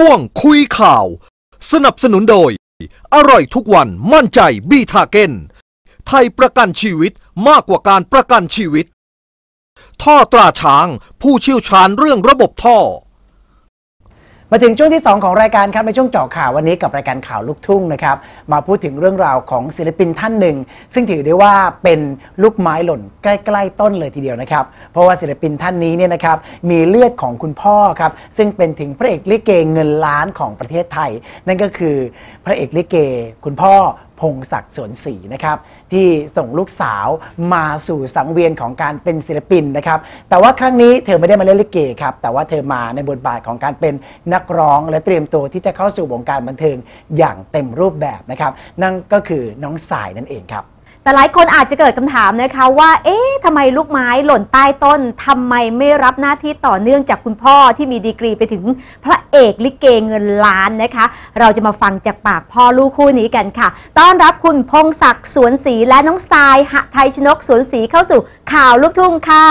ช่วงคุยข่าว สนับสนุนโดย อร่อยทุกวันมั่นใจบีทาเกนไทยประกันชีวิตมากกว่าการประกันชีวิต ท่อตราช้างผู้เชี่ยวชาญเรื่องระบบท่อ มาถึงช่วงที่ 2 ของรายการครับในช่วงเจาะข่าววันนี้กับรายการข่าวลูกทุ่งนะครับมาพูดถึงเรื่องราวของศิลปินท่านหนึ่ง ซึ่งถือได้ว่าเป็นลูกไม้หล่นใกล้ๆต้นเลยทีเดียวนะครับเพราะว่าศิลปินท่านนี้เนี่ยนะครับมีเลือดของคุณพ่อครับซึ่งเป็นถึงพระเอกลิเกเงินล้านของประเทศไทย นั่นก็คือพระเอกลิเก คุณพ่อ พงศักดิ์สวนศรีนะครับ ที่ส่งลูกสาวมาสู่สังเวียนของการเป็นศิลปินนะครับ แต่ว่าครั้งนี้เธอไม่ได้มาเล่นลิเกครับ แต่ว่าเธอมาในบทบาทของการเป็นนักร้อง และเตรียมตัวที่จะเข้าสู่วงการบันเทิงอย่างเต็มรูปแบบนะครับ นั่นก็คือน้องสายนั่นเองครับ แต่หลายคนอาจจะเกิดคำถามนะคะว่า เอ๊ะทำไมลูกไม้หล่นใต้ต้นทำไมไม่รับหน้าที่ต่อเนื่องจากคุณพ่อที่มีดีกรีไปถึงพระเอกลิเกเงินล้านนะคะ เราจะมาฟังจากปากพ่อลูกคู่นี้กันค่ะ ต้อนรับคุณพงศักดิ์สวนศรีและน้องทรายหไทยชนกสวนศรีเข้าสู่ข่าวลูกทุ่งค่ะ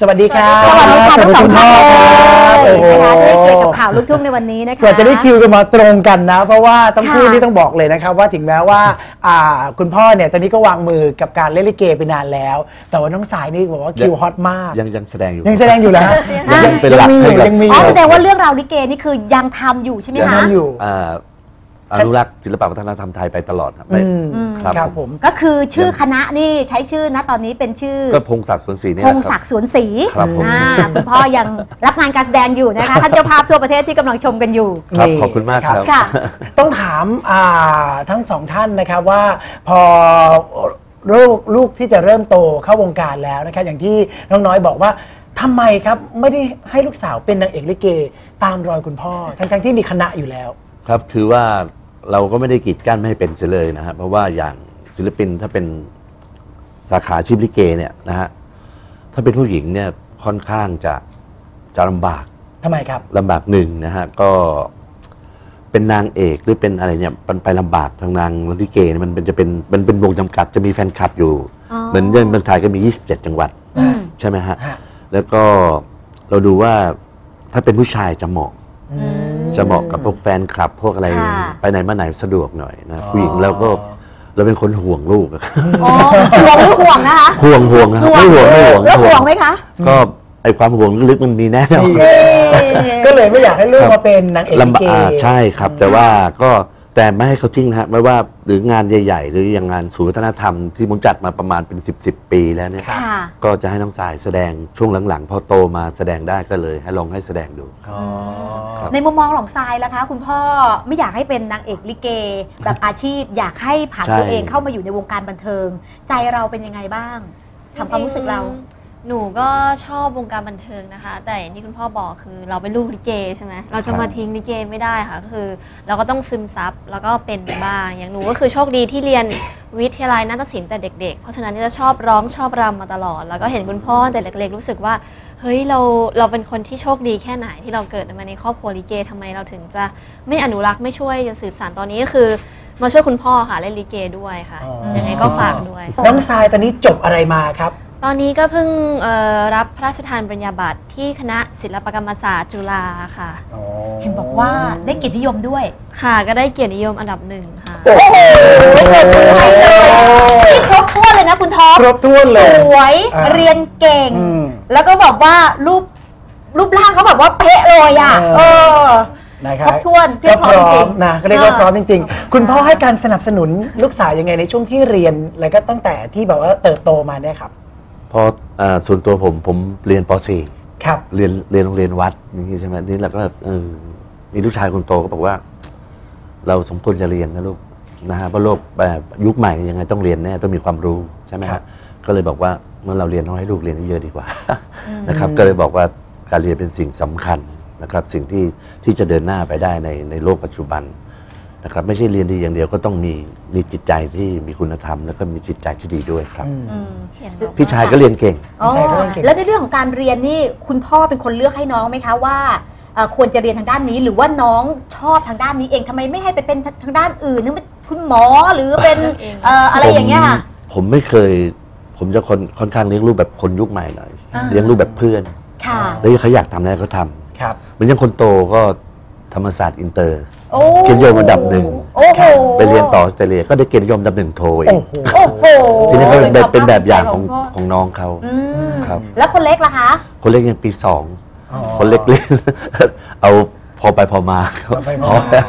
สวัสดีครับสวัสดีค่ะทั้งสองท่านคเลรับยโอ้โหนะคะที่ให้เกียรติกับข่าวลูกทุ่งในวันนี้นะคะกว่าจะได้คิวกันมาตรงกันนะ เพราะว่าต้องค่ะพูดที่ต้องบอกเลยนะครับว่าถึงแม้ว่าอ่าคุณพ่อเนี่ยตอนนี้ก็วางมือกับการเล่นลิเกไปนานแล้ว แต่ว่าน้องสายนี่บอกว่าคิวฮอตมาก ยังยังแสดงอยู่ ยังแสดงอยู่แล้วยังเป็นหลักมีอให้ยู่กับยังมีออ๋อยู่แสดงว่าเรื่องราวลิเกนี่คือยังทำอยู่ใช่ไหมยังคะทำอยู่อ่าอนุรักษ์ศิลปวัฒนธรรมไทยไปตลอดครับไปอืมอืมครับครับผผมมก็คือชื่อคณะนี่ใช้ชื่อนะตอนนี้เป็นชื่อ ก็พงศักดิ์สวนศรีนี่พแหงละคศัรับกดิ์สวนศรีครับผมอ่าคุณพ่อยังรับงานการแสดงอยู่นะคะท่านเจ้าภาพทั่วประเทศที่กำลังชมกันอยู่ครับนี่ขอบคุณมากครับค่ะต้องถามอ่าทั้งสองท่านนะครับว่าพอ ลูกลูกที่จะเริ่มโตเข้าวงการแล้วนะครับอย่างที่น้องน้อยบอกว่าทำไมครับไม่ได้ให้ลูกสาวเป็นนางเอกลิเก ตามรอยคุณพ่อ ทั้งๆที่มีคณะอยู่แล้ว ครับคือว่าเราก็ไม่ได้กีดกั้นไม่ให้เป็นเสียเลยนะฮะเพราะว่าอย่างศิลปินถ้าเป็นสาขาอาชีพลิเกเนี่ยนะฮะถ้าเป็นผู้หญิงเนี่ยค่อนข้างจะจะลำบาก ทำไมครับ ลำบากหนึ่งนะฮะก็ เป็นนางเอกหรือเป็นอะไรเนี่ยมันไปลำบากทางนางลิเกเนี่ยมันเป็นจะเป็นมันเป็นวงจำกัดจะมีแฟนคลับอยู่ อ๋อเหมือนอย่างเมืองไทยก็มี 27 จังหวัด อืม ใช่ไหมฮะ ฮะ แล้วก็เราดูว่าถ้าเป็นผู้ชายจะเหมาะ อืม จะเหมาะกับพวกแฟนคลับ พวกอะไรค่ะ ไปไหนมาไหนสะดวกหน่อยนะอ๋อผู้หญิงเราก็เราเป็นคนห่วงลูกอะ อ๋อห่วงหรือห่วงนะคะห่วงห่วงนะครับไม่ห่วงไม่ห่วงแล้วห่วงไหมคะ ก็ ไอความห่วงลึกๆมันมีแน่นอนนี่ก็เลยไม่อยากให้ลูกครับมาเป็นนางเอกลิลำบากเก อ่าใช่ครับ แต่ว่าก็แต่ไม่ให้เขาทิ้งนะฮะไม่ว่าหรืองานใหญ่ ๆ หรืออย่างงานศูนย์วัฒนธรรมที่ผมจัดมาประมาณเป็น 10บสปีแล้วเนี่ยครับค่ะ ก็จะให้น้องสายแสดงช่วงหลังๆ พอโตมาแสดงได้ก็เลยให้ลองให้แสดงดูอ๋อครับ ในมุมมองของทรายล่ะคะ คุณพ่อไม่อยากให้เป็นนางเอกลิเก แบบอาชีพ อยากให้ผ่านใช่ ตัวเองเข้ามาอยู่ในวงการบันเทิง ใจเราเป็นยังไงบ้างถามความรู้สึกเรา จงๆ หนูก็ชอบวงการบันเทิงนะคะ แต่อย่างที่คุณพ่อบอกคือเราเป็นลูกลิเกใช่ไหมเราจะมาทิ้งลิเกไม่ได้ค่ะก็คือ เราก็ต้องซึมซับแล้วก็เป็นไปบ้างอย่างหนูก็คือโชคดีที่เรียนวิทยาลัยนาฏศิลป์แต่เด็ก ๆ เพราะฉะนั้นจะชอบร้องชอบรำมาตลอด แล้วก็เห็นคุณพ่อแต่เล็กๆรู้สึกว่าเฮ้ยเราเราเป็นคนที่โชคดีแค่ไหนที่เราเกิดมาในครอบครัวลิเกทำไมเราถึงจะไม่อนุรักษ์ไม่ช่วยจะสืบสานตอนนี้ก็คือมาช่วยคุณพ่อค่ะเล่นลิเกด้วยค่ะอ๋อยังไงก็ฝากด้วย น้องทรายตอนนี้จบอะไรมาครับ ตอนนี้ก็เพิ่งเอ่อรับพระราชทานปริญญาบัตรที่คณะศิลปกรรมศาสตร์จุฬาค่ะ เห็นบอกว่าได้เกียรตินิยมด้วย ค่ะ ก็ได้เกียรตินิยมอันดับหนึ่งค่ะ โอ้โหนี่ครบถ้วนเลยนะคุณท็อปครบถ้วนเลย สวยอ่าเรียนเก่งอืมแล้วก็แบบว่ารูปรูปร่างเขาแบบว่าเป๊ะเลยอะ เออเออนะครับครบถ้วนเพียก็งพพอร้จอริมงๆนะก็เรียกว่าอ่าพร้อมจริง ๆ คุณพ่อให้การสนับสนุนลูกสาวยังไงในช่วงที่เรียน แล้วก็ตั้งแต่ที่แบบว่าเติบโตมาเนี่ยครับ พออ่าส่วนตัวผมผมเรียนป .4 ครับเรียนเรียนโรงเรียนวัดอย่างนี้ใช่ไหมนี่เราก็แบบเออมีลูกชายคนโตก็บอกว่า เราสมควรจะเรียนนะลูกนะฮะเพราะโลกแบบยุคใหม่ยังไงต้องเรียนแน่ต้องมีความรู้ใช่ไหมครัฮะบ ก็เลยบอกว่าเมื่อเราเรียนต้องให้ลูกเรียนเยอะๆดีกว่า นะครับก็เลยบอกว่าการเรียนเป็นสิ่งสำคัญนะครับ สิ่งที่ที่จะเดินหน้าไปได้ในในโลกปัจจุบัน นะครับไม่ใช่เรียนดีอย่างเดียวก็ต้องมีมีจิตใจที่มีคุณธรรม แล้วก็มีจิตใจที่ดีด้วยครับ อืม อืมเห็นบอกพี่ชายก็เรียนเก่ง อ๋อใช่เขาเรียนเก่ง แล้วในเรื่องของการเรียนนี่คุณพ่อเป็นคนเลือกให้น้องไหมคะว่าเอ่อควรจะเรียนทางด้านนี้ หรือว่าน้องชอบทางด้านนี้เองทำไมไม่ให้ไปเป็นทางด้านอื่นนึกเป็นคุณหมอหรือเป็นเองเอ่ออะไรอย่างเงี้ยค่ะ ผมผมไม่เคย ผมจะคนค่อนข้างเลี้ยงลูกแบบคนยุคใหม่หน่อยอ่า เลี้ยงลูกแบบเพื่อน ค่ะ แล้วเขาอยากทำอะไรก็ทำครับ เหมือนอยังคนโตก็ธรรมศาสตร์อินเตอร์ โอ้เกียรตินิยมอันดับหนึ่ง โอ้โหไปเรียนต่อออสเตรเลียก็ได้เกียรตินิยมอันดับหนึ่งโทอีโอ้กโห โอ้โหทีนี้ก็เป็นแบบคเป็นวามแบบอย่างภขคองใจพ่อของน้องเขา อืมครับ แล้วคนเล็กล่ะคะ คนเล็กยังปีสองอ๋อคนเล็กเล่น เอาพอไปพอมาครับ ไปพมาอแล้ว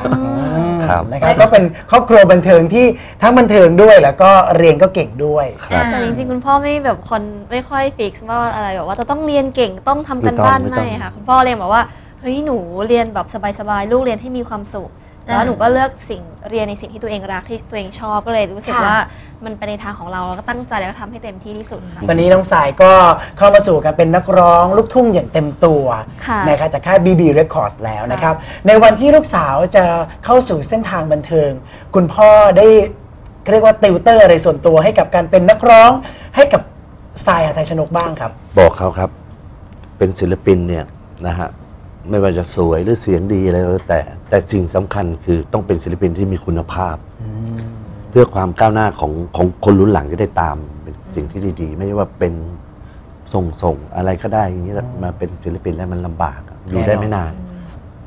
ครับ นะครับก็เป็นครอบครัวบันเทิงที่ทั้งบันเทิงด้วยแล้วก็เรียนก็เก่งด้วย ครับ แต่จริงๆ คุณพ่อไม่แบบคนไม่ค่อยฟิกซ์ว่าอะไรแบบว่าจะต้องเรียนเก่งต้องทำกันไม่ต้องบ้านไม่ต้ไม่อง ค่ะ คุณพ่อเรียนบอกว่า เฮ้ยหนูเรียนแบบสบายๆลูกเรียนให้มีความสุข แล้วอ่าหนูก็เลือกสิ่งเรียนในสิ่งที่ตัวเองรักที่ตัวเองชอบก็เลยรู้สึกค่ะว่ามันไปในทางของเราแล้วก็ตั้งใจแล้วก็ทำให้เต็มที่ที่สุดค่ะ ตอนนี้น้องสายก็เข้ามาสู่การเป็นนักร้องลูกทุ่งอย่างเต็มตัวค่ะนะครับจากค่าย BB Records แล้วนะครับ ในวันที่ลูกสาวจะเข้าสู่เส้นทางบันเทิง คุณพ่อได้เรียกว่าติวเตอร์อะไรส่วนตัวให้กับการเป็นนักร้องให้กับสายหาไทยชนกบ้างครับ บอกเขาครับ เป็นศิลปินเนี่ยนะฮะ ไม่ว่าจะสวยหรือเสียงดีอะไรก็แล้วแต่ แต่สิ่งสำคัญคือต้องเป็นศิลปินที่มีคุณภาพ เพื่อความก้าวหน้าของของคนรุ่นหลังจะได้ตามเป็นสิ่งที่ดีๆ ไม่ใช่ว่าเป็นส่งส่งอะไรก็ได้อย่างนี้แล้วมาเป็นศิลปินแล้วมันลำบากอะอยู่ได้ไม่นาน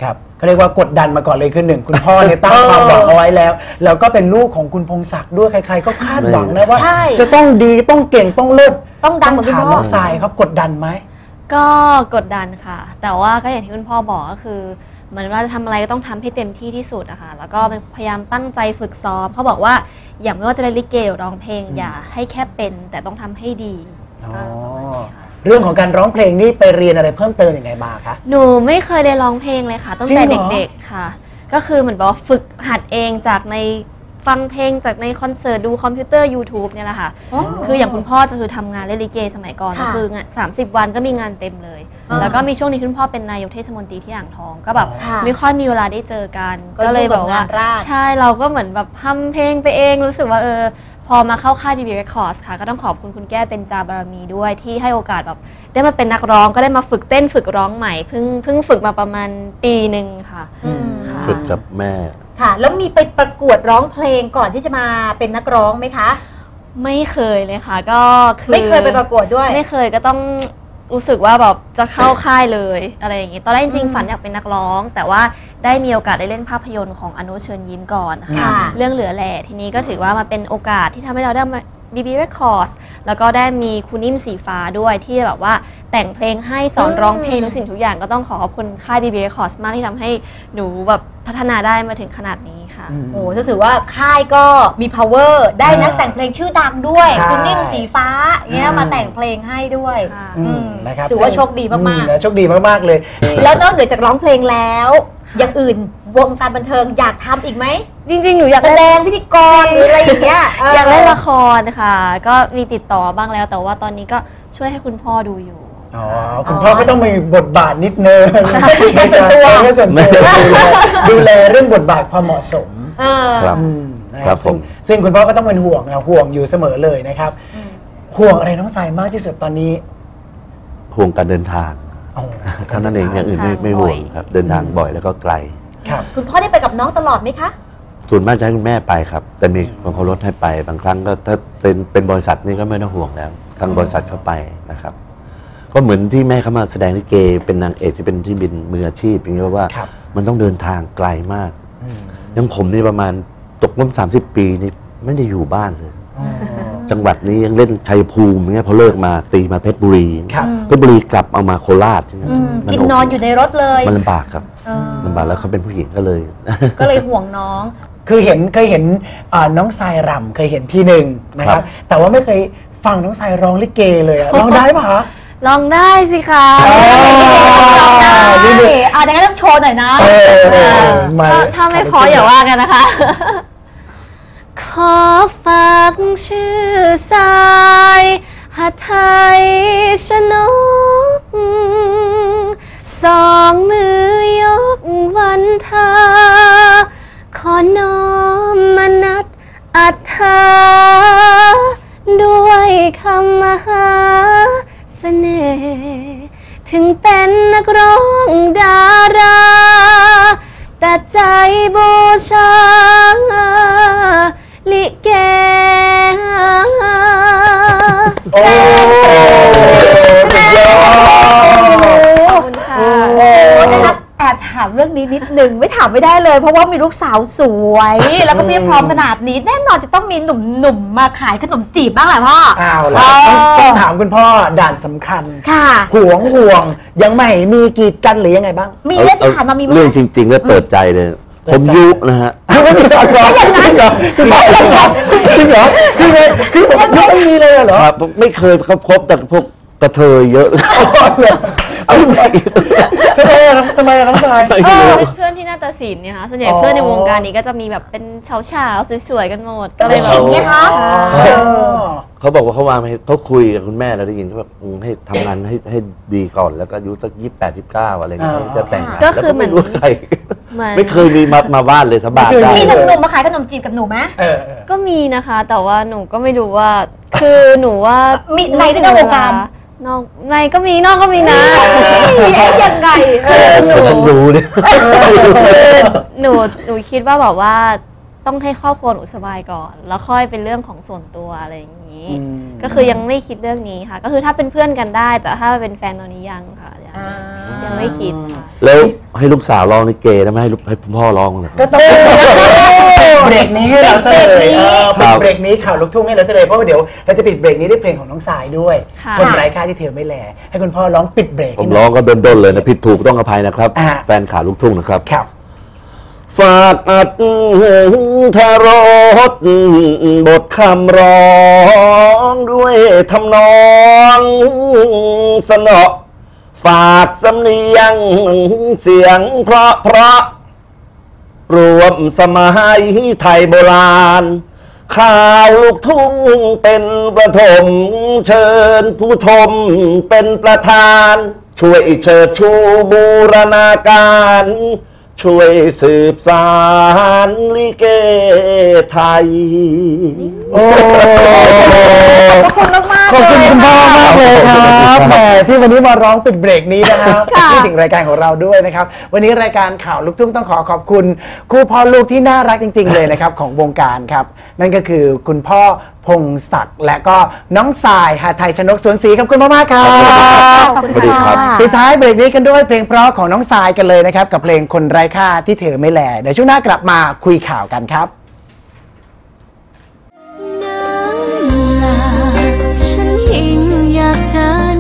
ครับเขาเรียกว่ากดดันมาก่อนเลยคือหนึ่งคุณพ่อเนี่ยตั้งความหวังเอาไว้แล้ว แล้วก็เป็นลูกของคุณพงศักดิ์ด้วยใคร ๆ ก็คาดหวังนะว่า ใช่จะต้องดีต้องเก่งต้องเลิศต้องดังเหมือนคุณถามพ่อน้องสายครับกดดันไหม ก็กดดันค่ะ แต่ว่าก็อย่างที่คุณพ่อบอกก็คือเหมือนว่าจะทำอะไรก็ต้องทำให้เต็มที่ที่สุดอะค่ะแล้วก็เป็นพยายามตั้งใจฝึกซ้อมเขาบอกว่าอย่างไม่ว่าจะเล่นลิเกหรือร้องเพลง อย่าให้แค่เป็นแต่ต้องทำให้ดีอ๋อ ก็ประมาณนี้ค่ะ เรื่องของการร้องเพลงนี่ไปเรียนอะไรเพิ่มเติมยังไงมาคะ หนูไม่เคยได้ร้องเพลงเลยค่ะ ตั้งแต่จริงเหรอ เด็กๆค่ะ ก็คือเหมือนบอกว่าฝึกหัดเองจากใน ฟังเพลงจากในคอนเสิร์ตดูคอมพิวเตอร์ YouTube เนี่ยแหละค่ะอ๋อคืออย่างคุณพ่อจะคือทำงานเล่นลิเกสมัยก่อนค่ะก็คืองาน30 วันก็มีงานเต็มเลย อ่าแล้วก็มีช่วงนี้คุณพ่อเป็นนายกเทศมนตรีที่อ่างทอง ก็แบบค่ะไม่ค่อยมีเวลาได้เจอกันก็เลยแบบว่า ยุ่งกับงานราช ใช่เราก็เหมือนแบบทำเพลงไปเองรู้สึกว่าเออ พอมาเข้าค่าย BB Records ค่ะ ก็ต้องขอบคุณคุณแก้วเป็นจาบารมีด้วยที่ให้โอกาสแบบได้มาเป็นนักร้องก็ได้มาฝึกเต้นฝึกร้องใหม่เพิ่งเพิ่งฝึกมาประมาณปีหนึ่งค่ะ อืม ค่ะ ฝึกกับแม่ ค่ะ แล้วมีไปประกวดร้องเพลงก่อนที่จะมาเป็นนักร้องไหมคะ ไม่เคยเลยค่ะ ก็คือไม่เคยไปประกวดด้วย ไม่เคยก็ต้องรู้สึกว่าแบบจะเข้าค่ายเลยอะไรอย่างงี้ ตอนแรกจริงอืมๆฝันอยากเป็นนักร้อง แต่ว่าได้มีโอกาสได้เล่นภาพยนตร์ของอนุเชิญยิ้มก่อนค่ะ ค่ะ เรื่องเหลือแหล่ทีนี้ก็ถือว่ามาเป็นโอกาสที่ทำให้เราได้มา BB Records แล้วก็ได้มีคุณนิ่มสีฟ้าด้วยที่แบบว่าแต่งเพลงให้สอนอืมร้องเพลงทุกสิ่งทุกอย่างก็ต้องขอขอบคุณค่าย BB Records มากที่ทำให้หนูแบบพัฒนาได้มาถึงขนาดนี้ค่ะอืมโอ้จะถือว่าค่ายก็มี power ได้นักแต่งเพลงชื่อดังด้วย ใช่ คุณนิ่มสีฟ้าเงี้ยอืมมาแต่งเพลงให้ด้วยค่ะ อืมอืมนะครับถือว่าซึ่งโชคดีมากๆอืนะโชคดีมากๆเลยแล้วนอกเหนือจากร้องเพลงแล้ว อย่างอื่นวงการบันเทิงอยากทำอีกไหมจริงๆ หนูอยากแสเล่นดงพิธีกรหรืออะไรอย่างเงี้ยอยากเล่นละครค่ะ ก็มีติดต่อบ้างแล้วแต่ว่าตอนนี้ก็ช่วยให้คุณพ่อดูอยู่ อ๋อ คุณพ่อก็ต้องมีบทบาทนิดนึงในส่วนตัวในส่วนตัวดูแลดูแลเรื่องบทบาทความเหมาะสม เออ ครับ อืมนะคครัรับบซึ่งผมซึ่งคุณพ่อก็ต้องเป็นห่วงนะห่วงอยู่เสมอเลยนะครับ ห่วงอะไรน้องสายมากที่สุดตอนนี้ ห่วงการเดินทาง อ๋อเท่านั้นเองอย่างอื่นไม่ทางไม่ห่วงบ่อยครับ เดินทางบ่อยแล้วก็ไกล ครับ คุณพ่อได้ไปกับน้องตลอดไหมคะ ส่วนมากจะให้คุณแม่ไปครับ แต่มีบางคนรถให้ไป บางครั้งก็ถ้าเป็นเป็นบริษัทนี่ก็ไม่ต้องห่วงแล้วทางบริษัทเข้าไปนะครับ ก็เหมือนที่แม่เขามาแสดงลิเกเป็นนางเอกที่เป็นที่บินมืออาชีพอย่างนี้ยว่าครับมันต้องเดินทางไกลมากอืมอยังผมนี่ประมาณตกล้มสามสิบปีนี่ไม่ได้อยู่บ้านเลยอ๋อ จังหวัดนี้ยังเล่นชัยภูมิอย่างเงี้ยพอเลิกมาตีมาเพชรบุรีครับเพชรบุรีกลับเอามาโคราชใช่ไหมอืมมักินโนอนอยู่ในรถเลยมันลำบากครับเออลำบากแล้วเขาเป็นผู้หญิงก็เลย ก็เลยห่วงน้อง คือเห็นเคยเห็นอ่าน้องทรายรำเคยเห็นที่หนึ่งนะคครัรับ บ แต่ว่าไม่เคยฟังน้องทรายร้องลิเกเลยอะร้องได้ปะคะ ลองได้สิคะอ๋อได้อะดังนั้นต้องโชว์หน่อยนะเออเออมาถ้าถ้าไม่พออย่าว่ากันนะคะ ขอฝากชื่อสายหัไทยชนก สองมือยกวันทา ขอน้อมมนัดอัฏฐาด้วยคำมหาเสน่ห์ถึงเป็นนักร้องดารา แต่ใจบูชา ลิเกโอ้สุดยอด ขอบคุณค่ะโอ้ นะครับแอบถามเรื่องรื่องนี้นิดหนึ่งไม่ถามไม่ได้เลย เพราะว่ามีลูกสาวสวย แล้วก็เพียบพร้อมขนาดนี้ แน่นอนจะต้องมีหนุ่มๆมาขายขนมจีบบ้างแหละพ่ออ้าวล่ะต้องต้องถามคุณพ่อด่านสำคัญค่ะ ห่วงห่วงยังไม่มีกีดกันหรือยังไงบ้าง มีเรื่องที่ผ่านมามีไหม เรื่องจริงๆแล้วเปิดใจเลยเปิ ผดมใจยุนะฮะจริงเหรอจริงเหรอจริงเหรอจริงเหรอคือไงคือผมยังไม่มีเลยเหรอครับไม่เคยเขาพบแต่พวกกระเทยเยอะเอาทำไมทำไมอะทำไมอะน้องชายไม่รู้เป็นเพื่อนที่นาฏศิลป์เนี่ยค่ะส่วนใหญ่อ๋อเพื่อนในวงการนี้ก็จะมีแบบเป็นเฉาๆสวยๆกันหมดก็เลยเป็นแบฉิบ งไงคะอ๋อเขาบอกว่าเขาวางให้เขาคุยกับคุณแม่แล้วได้ยินเขาแบบอืมให้ทำงานให้ให้ดีก่อนแล้วก็อายุสักยี่สิบแปดยี่สิบเก้าอะไรอย่างเงี้ยอ่าจะแต่งงานก็คือเหมือน แล้วไรู้ใคร เหมือนไม่เคยมีมามาบ้านเลยสบายได้มีหเลยนุ่มๆมาขายขนมจีบกับหนูไหมเออเออ ก็มีนะคะ แต่ว่าหนูก็ไม่รู้ว่า คือหนูว่ามีมีในหรือนอกวงการ นอกในก็มีนอกก็มีนะ เอ๊ะยังไงคือหนูต้องรู้เนี่ย คือหนูหนูคิดว่าแบบว่าต้องให้ครอบครัวหนูสบายก่อน แล้วค่อยเป็นเรื่องของส่วนตัวอะไรอย่างนี้ อืม ก็คือยังไม่คิดเรื่องนี้ค่ะ ก็คือถ้าเป็นเพื่อนกันได้ แต่ถ้าเป็นแฟนตอนนี้ยังค่ะ ยังยังไม่คิดค่ะ แล้วให้ลูกสาวร้องลิเกได้ไหมให้ลูกให้คุณพ่อร้องเลย ก็ต้องเบรกนี้ให้เราซะเลยเออครัปิดบเบรกนี้ข่าวลูกทุ่งให้เราซะเลยเพราะว่าเดี๋ยวเราจะปิดเบรกนี้ด้วยเพลงของน้องสายด้วย ค่ะ คนไร้ค่าที่เธอไม่แลให้คุณพ่อร้องปิดเบรกผมให้หน่ย ร้องก็ด้นๆเลยนะผิดถูกต้องอภัยนะครับ อ่า แฟนขาลูกทุ่งนะครับ ครับ ฝากอัดทารสบทคำร้องด้วยทำนองสนอ ฝากสำเนียงเสียงเพราะเพราะรวมสมัยไทยโบราณ ข่าวลูกทุ่งเป็นประถมเชิญผู้ชมเป็นประธาน ช่วยเชิดชูบูรณาการ ช่วยสืบสารลิเกไทย โอ้ ขอบคุณมากๆ ขอบคุณเลยคุณพ่อมากเลยครับแหมที่วันนี้มาร้องปิดเบรกนี้นะครับค่ะที่ถึงรายการของเราด้วยนะครับ วันนี้รายการข่าวลูกทุ่งต้องขอขอบคุณคู่พ่อลูกที่น่ารักจริง ๆ เลยนะครับของวงการครับ นั่นก็คือคุณพ่อพงศักดิ์และก็น้องสายหาไทยชนกสวนศรีขอบคุณมากๆครับขอบคุณสวัสดีครับค่ะปิดท้ายเบรกนี้กันด้วยเพลงเพราะของน้องสายกันเลยนะครับ กับเพลงคนไร้ค่าที่เธอไม่แลเดี๋ยวช่วงหน้ากลับมาคุยข่าวกันครับ อ